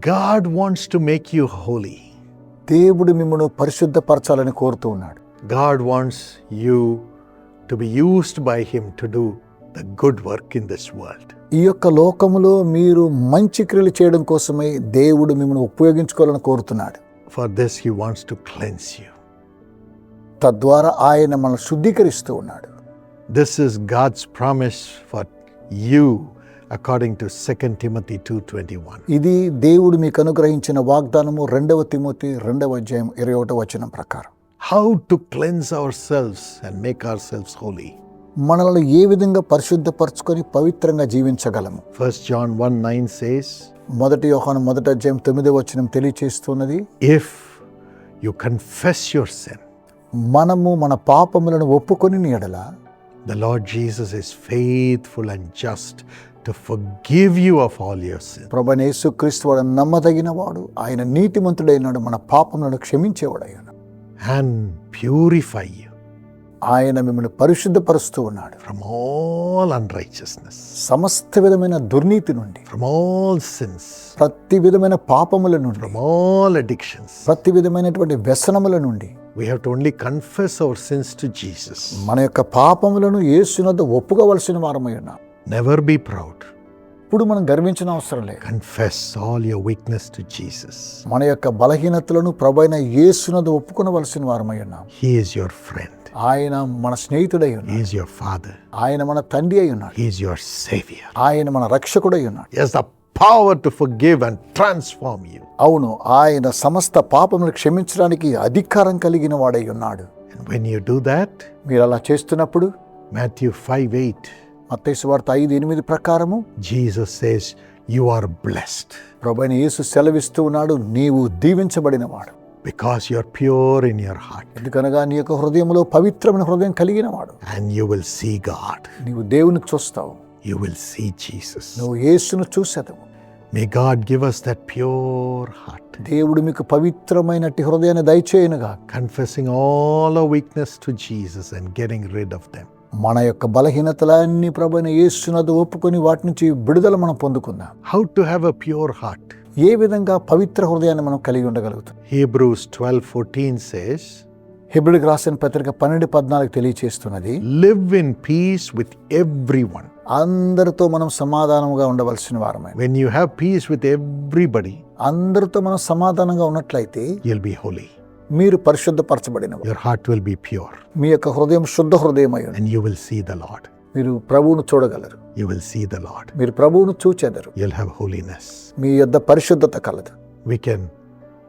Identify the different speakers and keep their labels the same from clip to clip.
Speaker 1: God wants to make you holy.
Speaker 2: దేవుడు మిమ్మల్ని పరిశుద్ధపరచాలని కోరుతూ ఉన్నాడు
Speaker 1: God wants you to be used by Him to do the good work in this world.
Speaker 2: ఈ యొక్క లోకములో మీరు మంచి క్రియలు చేయడం కోసమై దేవుడు మిమ్మల్ని ఉపయోగించుకోవాలని కోరుతున్నాడు
Speaker 1: For this, He wants to cleanse you.
Speaker 2: తద్వారా ఆయన మనల్ని శుద్ధీకరిస్తూ ఉన్నాడు
Speaker 1: This is God's promise for you according to 2 Timothy 2:21.
Speaker 2: ఇది దేవుడు మీకు అనుగ్రహించిన వాగ్దానము రెండవ తిమోతి రెండవ అధ్యాయం ఇరవై ఒకటో వచనం ప్రకారం
Speaker 1: How to cleanse ourselves and make ourselves holy.
Speaker 2: మనల్ని ఏ విధంగా పరిశుద్ధపరచుకొని పవిత్రంగా జీవించగలము
Speaker 1: 1 John 1:9 says,
Speaker 2: మొదటి యోహాను మొదటి అధ్యాయం తొమ్మిదవ వచనం తెలియచేస్తున్నది
Speaker 1: If you confess your sin,
Speaker 2: మనము మన పాపములను ఒప్పుకొని ఎడల
Speaker 1: the Lord Jesus is faithful and just to forgive you of all your sin
Speaker 2: ప్రభు యేసుక్రీస్తు వాడు నమ్మదగిన వాడు ఆయన నీతిమంతుడైనాడు. మన పాపములను క్షమించేవాడయ్యాడు
Speaker 1: and purify you
Speaker 2: ఆయన మిమ్మల్ని పరిశుద్ధపరుస్తూ ఉన్నాడు.
Speaker 1: from all unrighteousness,
Speaker 2: సమస్త విధమైన దుర్నీతి నుండి.
Speaker 1: From all sins,
Speaker 2: ప్రతి విధమైన పాపముల నుండి.
Speaker 1: From all addictions.
Speaker 2: ప్రతి విధమైనటువంటి వ్యసనముల నుండి.
Speaker 1: We have to only confess our sins to Jesus.
Speaker 2: మన యొక్క పాపములను యేసునద్ద ఒప్పుకోవలసిన వారమై ఉన్నాం.
Speaker 1: Never be proud.
Speaker 2: ఇప్పుడు మనం గర్వించిన అవసరం లేదు
Speaker 1: Confess all your weakness to Jesus.
Speaker 2: మన యొక్క బలహీనతలను ప్రభైన యేసునద్ద ఒప్పుకొనవలసిన వారమై ఉన్నాం
Speaker 1: He is your friend.
Speaker 2: ఆయన మన స్నేహితుడై ఉన్నాడు
Speaker 1: He is your father.
Speaker 2: ఆయన మన తండ్రి అయి ఉన్నాడు
Speaker 1: He is your savior.
Speaker 2: ఆయన మన రక్షకుడై ఉన్నాడు
Speaker 1: He has the power to forgive and transform you.
Speaker 2: అవును ఆయన సమస్త పాపములను క్షమించడానికి అధికారం కలిగిన వాడై ఉన్నాడు
Speaker 1: when you do that,
Speaker 2: మీరు అలా చేస్తున్నప్పుడు
Speaker 1: Matthew 5 8,
Speaker 2: మత్స్సు వార్త ఐదు ఎనిమిది ప్రకారము.
Speaker 1: Jesus says you are blessed
Speaker 2: ప్రభుని యేసు సెలవిస్తూ ఉన్నాడు నీవు దీవించబడినవాడు.
Speaker 1: Because you pure in your heart
Speaker 2: ఎందుకనగా నీ యొక్క హృదయంలో పవిత్రమైన హృదయం కలిగిన
Speaker 1: and you will see God
Speaker 2: నీవు దేవుని చూస్తావు.
Speaker 1: యు విల్ సీ జీసస్
Speaker 2: నువ్వు యేసును చూసేదవు.
Speaker 1: May God give us pure heart
Speaker 2: దేవుడు మీకు పవిత్రమైనటి హృదయాన్ని దయచేయనుగా
Speaker 1: confessing all weakness to Jesus and getting rid of them
Speaker 2: మన యొక్క బలహీనతలన్నీ ప్రభైన యేసునది ఒప్పుకొని వాటి నుంచి విడుదల మనం పొందుకుందాం
Speaker 1: How to have a pure heart?
Speaker 2: ఏ విధంగా పవిత్ర హృదయాన్ని మనం కలిగి ఉండగలుగుతాం
Speaker 1: Hebrews 12 14 says,
Speaker 2: హెబ్రిడికి రాసిన పత్రిక పన్నెండు పద్నాలుగు తెలియచేస్తున్నది
Speaker 1: Live in peace with everyone.
Speaker 2: అందరితో మనం సమాధానంగా ఉండవలసిన వారమే
Speaker 1: When you have peace with everybody,
Speaker 2: అందరితో మనం సమాధానంగా ఉన్నట్లయితే
Speaker 1: you'll be holy.
Speaker 2: మీరు పరిశుద్ధపరచబడిన
Speaker 1: your heart will be pure
Speaker 2: మీ యొక్క హృదయం శుద్ధ హృదయం అయ్యి
Speaker 1: and you will see the lord
Speaker 2: మీరు ప్రభువును చూడగలరు.
Speaker 1: You will see the lord
Speaker 2: మీరు ప్రభువును చూచేదరు.
Speaker 1: యుల్ హావ్ హోలీనెస్
Speaker 2: మీ యొద్ద పరిశుద్ధత కలదు.
Speaker 1: We can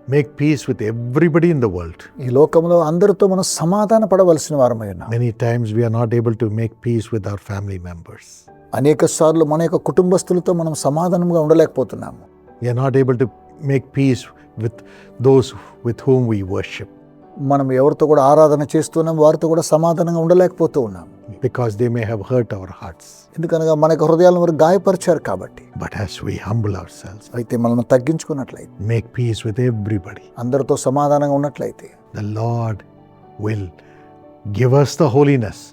Speaker 1: make peace with everybody in the world
Speaker 2: ఈ లోకములో అందరితో మనం సమాధాన పడవలసిన వారమైన
Speaker 1: many times we are not able to make peace with our family members
Speaker 2: అనేక సార్లు మన యొక్క కుటుంబస్తులతో మనం సమాధానంగా ఉండలేకపోతున్నాము.
Speaker 1: You are not able to make peace with those with home we worship
Speaker 2: మనం ఎవరితో కూడా ఆరాధన చేస్తున్నాం వారితో కూడా సమాధానంగా ఉండలేకపోతూ ఉన్నాం.
Speaker 1: Because they may have hurt our hearts
Speaker 2: ఎందుకనగా మనకు హృదయాలను మరి గాయపరిచారు కాబట్టి.
Speaker 1: But has we humble our selves
Speaker 2: అయితే మనల్ని తగ్గించుకున్నట్లయితే
Speaker 1: మేక్ పీస్ విత్ ఎవ్రీబడి
Speaker 2: అందరితో సమాధానంగా ఉన్నట్లయితే
Speaker 1: the lord will give us the holiness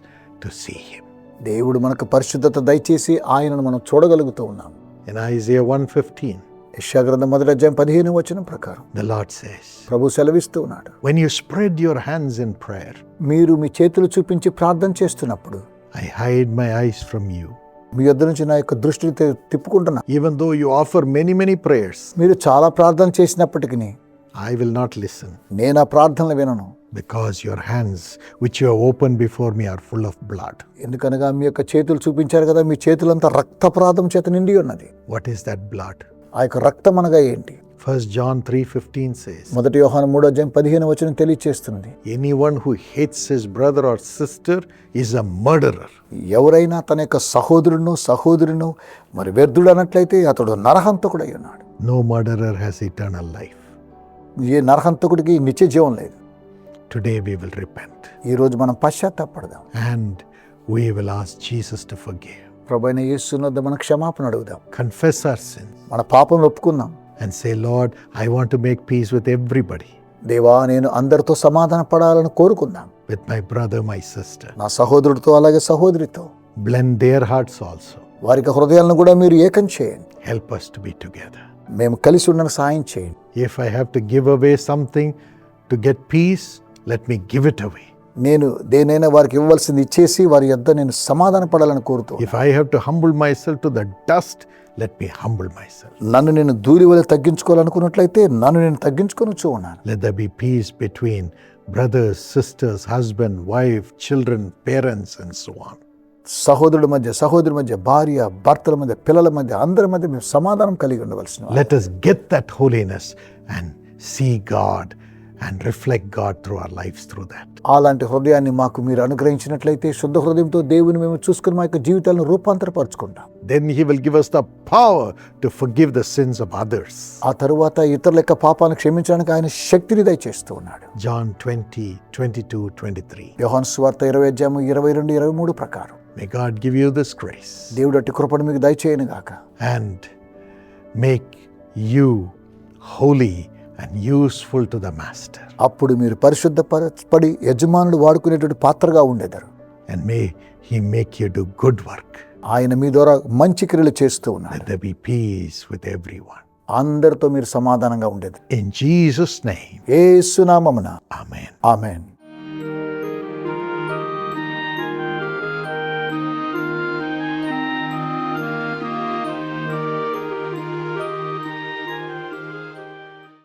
Speaker 1: to see him
Speaker 2: దేవుడు మనకు పరిశుద్ధత దయచేసి ఆయనను మనం చూడగలుగుతూ ఉన్నాం.
Speaker 1: ఇన్ ఐజియా వన్ ఫిఫ్టీన్
Speaker 2: యశాగ్రంథ మొదటి పదిహేను వచనం ప్రకారం
Speaker 1: ద లార్డ్ సేస్
Speaker 2: ప్రభు సెలవిస్తూ ఉన్నాడు.
Speaker 1: When you spread your hands in prayer
Speaker 2: మీరు మీ చేతులు చూపించి ప్రార్థన చేస్తున్నప్పుడు
Speaker 1: I hide my eyes from you
Speaker 2: మీ వద్ద నుంచి నా యొక్క దృష్టిని తిప్పుకుంటున్నా.
Speaker 1: Even though you offer many many prayers
Speaker 2: మీరు చాలా ప్రార్థన చేసినప్పటికీ
Speaker 1: ఐ విల్ నాట్ లిసన్
Speaker 2: నేను ఆ ప్రార్థనలు వినను.
Speaker 1: Because your hands which you open before me are full of blood
Speaker 2: ఎందుకనగా మీ యొక్క చేతులు చూపించారు కదా మీ చేతులంతా రక్త ప్రాదం చేత నిండి ఉన్నది.
Speaker 1: వాట్ ఈస్ దట్ బ్లడ్
Speaker 2: ఆ యొక్క రక్తం అనగా ఏంటి?
Speaker 1: 1 John 3:15 says,
Speaker 2: మొదటి యోహాను మూడో అధ్యాయం పదిహేను వచనం తెలియచేస్తున్నది.
Speaker 1: Anyone who hates his brother or sister is a murderer.
Speaker 2: ఎవరైనా తన యొక్క సహోదరును సహోదరును మరి వ్యర్థుడు అన్నట్లయితే అతడు నరహంతకుడై ఉన్నాడు
Speaker 1: No murderer has eternal life.
Speaker 2: ఏ నరహంతకుడికి నిత్య జీవం లేదు.
Speaker 1: Today we will repent.
Speaker 2: ఈరోజు మనం పశ్చాత్తాపడదాం.
Speaker 1: And we will ask Jesus to forgive.
Speaker 2: ప్రభైన యేసునద్ద మనం క్షమాపణ అడుగుదాం.
Speaker 1: Confess our sins.
Speaker 2: మన పాపం ఒప్పుకుందాం.
Speaker 1: And say lord I want to make peace with everybody
Speaker 2: దేవా నేను అందరితో సమాధాన పడాలని కోరుకుందాం.
Speaker 1: With my brother my sister
Speaker 2: నా సహోదరుడితో అలాగే సహోదరితో.
Speaker 1: బ్లెండ్ దేర్ హార్ట్స్ ఆల్సో
Speaker 2: వారికి హృదయాలను కూడా మీరు ఏకం చేయండి.
Speaker 1: Help us to be together
Speaker 2: మేము కలిసి ఉండడానికి సాయం చేయండి.
Speaker 1: If I have to give away something to get peace let me give it away
Speaker 2: నేను దేనైనా వారికి ఇవ్వాల్సింది ఇచ్చేసి వారి యొక్క నేను సమాధాన పడాలని కోరుతూ
Speaker 1: if I have to humble my self to the dust dust, let me humble myself.
Speaker 2: నన్ను నేను దూరి వల్ల తగ్గించుకోవాలనుకున్నట్లయితే నన్ను నేను తగ్గించుకొని ఉన్నాను
Speaker 1: Let there be peace between brothers, sisters, husband, wife, children, parents, and so on.
Speaker 2: సహోదరుడి మధ్య సహోదరుడి మధ్య భార్య భర్తల మధ్య పిల్లల మధ్య అందరి మధ్య మేము సమాధానం కలిగి ఉండవలసిన వారం.
Speaker 1: Let us get that holiness and see And reflect God through our lives through that.
Speaker 2: అలాంటి హృదయాన్ని మాకు మీరు అనుగ్రహించినట్లయితే శుద్ధ హృదయంతో దేవుని మేము చూసుకుని మా యొక్క జీవితాలను రూపాంతరపరచుకుంటాం
Speaker 1: Then He will give us the power to forgive the sins of others.
Speaker 2: ఆ తరువాత ఇతరుల యొక్క పాపాలను క్షమించడానికి ఆయన శక్తిని దయచేస్తూ ఉన్నాడు
Speaker 1: John 20, 22, 23.
Speaker 2: యోహాన్ స్వార్త ఇరవై అధ్యాయం ఇరవై రెండు ఇరవై మూడు ప్రకారం
Speaker 1: May God give you this grace
Speaker 2: దేవుడు అట్టి కృపను మీకు దయచేయను గాక
Speaker 1: and make you holy and useful to the master
Speaker 2: అప్పుడు మీరు పరిశుద్ధ పరచబడి యజమానులు వాడుకునేటువంటి పాత్రగా ఉండేదారు.
Speaker 1: And may he make you do good work
Speaker 2: ఆయన మీ ద్వారా మంచి క్రియలు చేస్తూ ఉన్నారు
Speaker 1: be peace with everyone
Speaker 2: అందరితో మీరు సమాధానంగా ఉండేది.
Speaker 1: ఇన్ జీసస్ నేమ్
Speaker 2: యేసు నామమున
Speaker 1: ఆమేన్
Speaker 2: ఆమేన్.